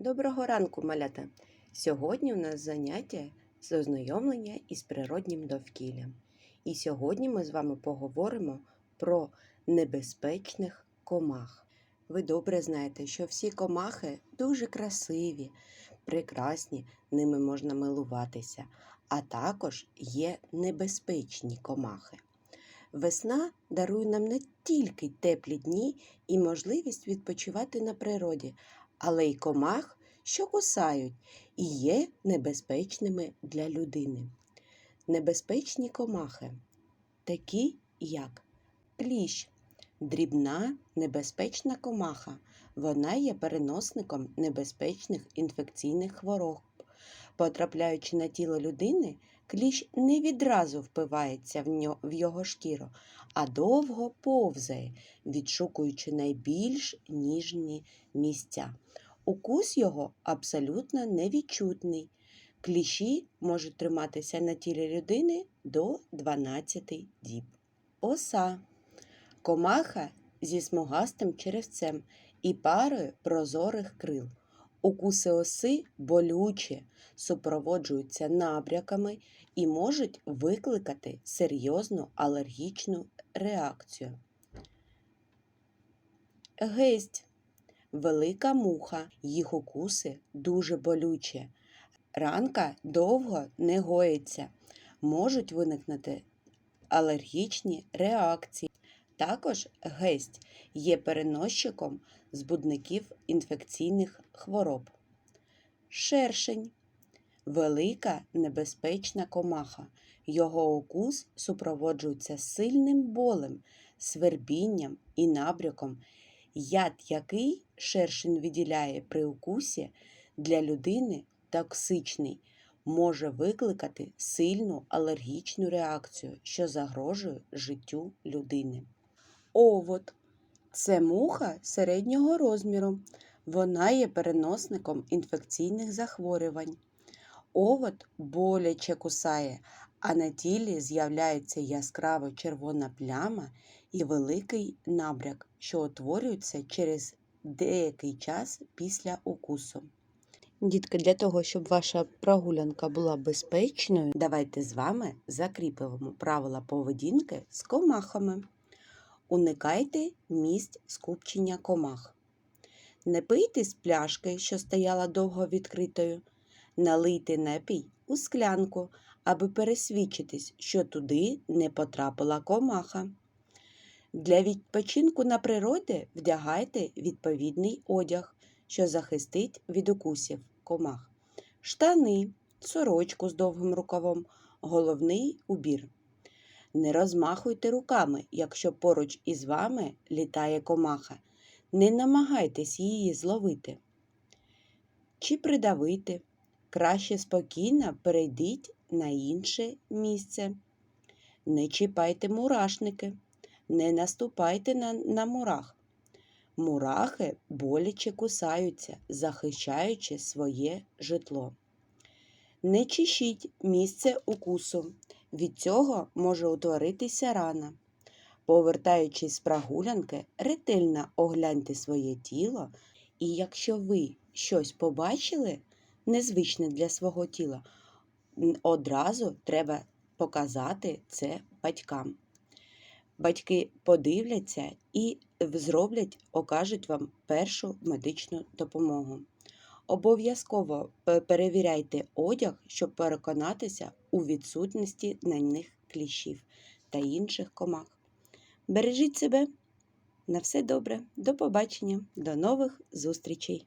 Доброго ранку, малята! Сьогодні у нас заняття з ознайомлення із природнім довкіллям. І сьогодні ми з вами поговоримо про небезпечних комах. Ви добре знаєте, що всі комахи дуже красиві, прекрасні, ними можна милуватися, а також є небезпечні комахи. Весна дарує нам не тільки теплі дні і можливість відпочивати на природі, але й комах, що кусають і є небезпечними для людини. Небезпечні комахи, такі як кліщ, дрібна небезпечна комаха. Вона є переносником небезпечних інфекційних хвороб. Потрапляючи на тіло людини, кліщ не відразу впивається в, його шкіру, а довго повзає, відшукуючи найбільш ніжні місця. Укус його абсолютно невідчутний. Кліщі можуть триматися на тілі людини до 12 діб. Оса комаха зі смугастим черевцем і парою прозорих крил. Укуси оси болючі, супроводжуються набряками і можуть викликати серйозну алергічну реакцію. Гесть велика муха, їх укуси дуже болючі. Ранка довго не гоїться, можуть виникнути алергічні реакції. Також гесть є переносчиком збудників інфекційних хвороб. Шершень велика небезпечна комаха. Його укус супроводжується сильним болем, свербінням і набряком, яд який шершень виділяє при укусі для людини токсичний, може викликати сильну алергічну реакцію, що загрожує життю людини. Овод це муха середнього розміру. Вона є переносником інфекційних захворювань. Овод боляче кусає, а на тілі з'являється яскраво червона пляма і великий набряк, що утворюється через деякий час після укусу. Дітки, для того, щоб ваша прогулянка була безпечною, давайте з вами закріпимо правила поведінки з комахами. Уникайте місць скупчення комах. Не пийте з пляшки, що стояла довго відкритою. Налийте напій у склянку, аби пересвідчитись, що туди не потрапила комаха. Для відпочинку на природі вдягайте відповідний одяг, що захистить від укусів комах. Штани, сорочку з довгим рукавом, головний убір. Не розмахуйте руками, якщо поруч із вами літає комаха. Не намагайтесь її зловити. Чи придавити. Краще спокійно перейдіть на інше місце. Не чіпайте мурашники, не наступайте на, на мурах. Мурахи боляче кусаються, захищаючи своє житло. Не чешіть місце укусу. Від цього може утворитися рана. Повертаючись з прогулянки, ретельно огляньте своє тіло, і якщо ви щось побачили незвичне для свого тіла, одразу треба показати це батькам. Батьки подивляться і зроблять, окажуть вам першу медичну допомогу. Обов'язково перевіряйте одяг, щоб переконатися у відсутності на кліщів та інших комах. Бережіть себе. На все добре. До побачення. До нових зустрічей.